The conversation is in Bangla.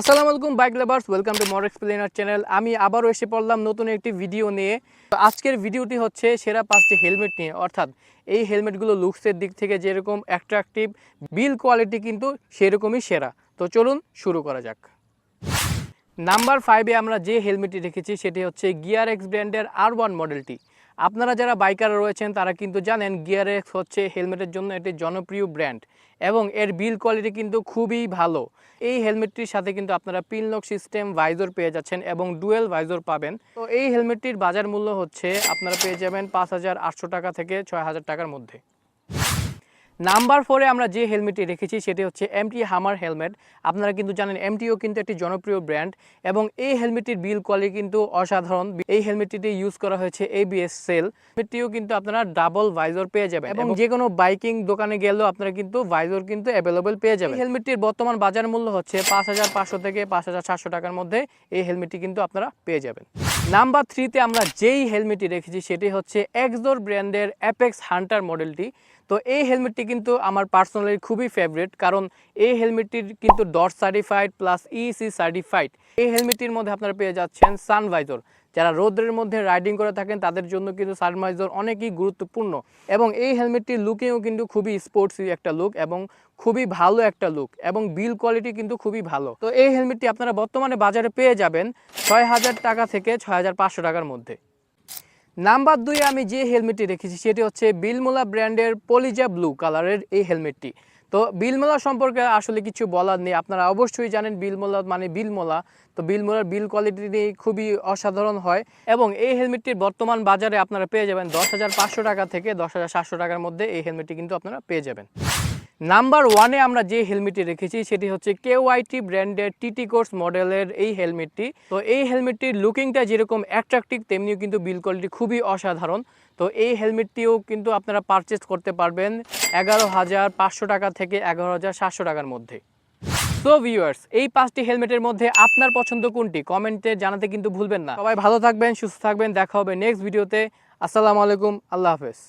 আসসালামু আলাইকুম বাইক লাভার্স ওয়েলকাম টু মর এক্সপ্লেনার চ্যানেল আমি আবারও এসে পড়লাম নতুন একটি ভিডিও নিয়ে। তো আজকের ভিডিওটি হচ্ছে সেরা পাঁচটি হেলমেট নিয়ে। অর্থাৎ এই হেলমেটগুলো লুকসের দিক থেকে যেরকম অ্যাট্রাকটিভ বিল কোয়ালিটি কিন্তু সেরকমই সেরা। তো চলুন শুরু করা যাক। নাম্বার ফাইভে আমরা যে হেলমেটটি রেখেছি সেটি হচ্ছে গিয়ার এক্স ব্র্যান্ডের আর ওয়ান মডেলটি আপনারা যারা বাইকার রয়েছেন, তারা কিন্তু জানেন গিয়ার এক্স হচ্ছে হেলমেটের জন্য একটি জনপ্রিয় ব্র্যান্ড এবং এর বিল কোয়ালিটি কিন্তু খুবই ভালো। এই হেলমেটটির সাথে কিন্তু আপনারা পিনলক সিস্টেম ভাইজর পেয়ে যাচ্ছেন এবং ডুয়েল ভাইজর পাবেন। তো এই হেলমেটটির বাজার মূল্য হচ্ছে, আপনারা পেয়ে যাবেন পাঁচ হাজার আটশো টাকা থেকে ছয় হাজার টাকার মধ্যে। নাম্বার ফোরে আমরা যে হেলমেটটি রেখেছি সেটি হচ্ছে এমটি হামার হেলমেট আপনারা কিন্তু জানেন এমটিও কিন্তু একটি জনপ্রিয় ব্র্যান্ড এবং এই হেলমেটটির বিল কোয়ালিটি কিন্তু অসাধারণ। এই হেলমেটটিতে ইউজ করা হয়েছে এবিএস সেল হেলমেটটিও কিন্তু আপনারা ডাবল ভাইজর পেয়ে যাবেন এবং যে কোনো বাইকিং দোকানে গেলেও আপনারা কিন্তু ভাইজর কিন্তু অ্যাভেলেবেল পেয়ে যাবেন। এই হেলমেটটির বর্তমান বাজার মূল্য হচ্ছে পাঁচ হাজার পাঁচশো থেকে পাঁচ হাজার সাতশো টাকার মধ্যে এই হেলমেটটি কিন্তু আপনারা পেয়ে যাবেন। নাম্বার থ্রিতে আমরা যেই হেলমেটটি রেখেছি সেটি হচ্ছে এক্সদোর ব্র্যান্ডের অ্যাপেক্স হান্টার মডেলটি তো এই হেলমেটটি কিন্তু আমার পার্সোনালি খুবই ফেভারিট কারণ এই হেলমেটটির কিন্তু DOT certified plus EC certified এই হেলমেটটির মধ্যে আপনারা পেয়ে যাচ্ছেন সানভাইজর যারা রোদ্রের মধ্যে রাইডিং করে থাকেন, তাদের জন্য কিন্তু সানভাইজর অনেকই গুরুত্বপূর্ণ। এবং এই হেলমেটটির লুকিংও কিন্তু খুবই স্পোর্টসি একটা লুক এবং খুবই ভালো একটা লুক এবং বিল কোয়ালিটি কিন্তু খুবই ভালো। তো এই হেলমেটটি আপনারা বর্তমানে বাজারে পেয়ে যাবেন ছয় হাজার টাকা থেকে ছয় হাজার পাঁচশো টাকার মধ্যে। নাম্বার দুই আমি যে হেলমেটটি রেখেছি, সেটি হচ্ছে বিলমোলা ব্র্যান্ডের পলিজা ব্লু কালারের এই হেলমেটটি তো বিলমোলা সম্পর্কে আসলে কিছু বলার নেই, আপনারা অবশ্যই জানেন বিলমোলা মানে বিলমোলা তো বিলমোলার বিল কোয়ালিটি খুবই অসাধারণ হয় এবং এই হেলমেটটির বর্তমান বাজারে আপনারা পেয়ে যাবেন দশ হাজার পাঁচশো টাকা থেকে দশ হাজার সাতশো টাকার মধ্যে এই হেলমেটটি কিন্তু আপনারা পেয়ে যাবেন। নাম্বার ওয়ানে আমরা যে হেলমেটটি রেখেছি, সেটি হচ্ছে কেওয়াইটি ব্র্যান্ডের টিটি কোর্স মডেলের এই হেলমেটটি। তো এই হেলমেটটির লুকিংটা যেরকম অ্যাট্রাকটিভ তেমনিও কিন্তু বিল কোয়ালিটি খুবই অসাধারণ। তো এই হেলমেটটিও কিন্তু আপনারা পারচেস করতে পারবেন এগারো হাজার পাঁচশো টাকা থেকে এগারো হাজার সাতশো টাকার মধ্যে। সো ভিউয়ার্স এই পাঁচটি হেলমেটের মধ্যে আপনার পছন্দ কোনটি? কমেন্টে জানাতে কিন্তু ভুলবেন না। সবাই ভালো থাকবেন, সুস্থ থাকবেন। দেখা হবে নেক্সট ভিডিওতে আসসালামু আলাইকুম, আল্লাহ হাফেজ।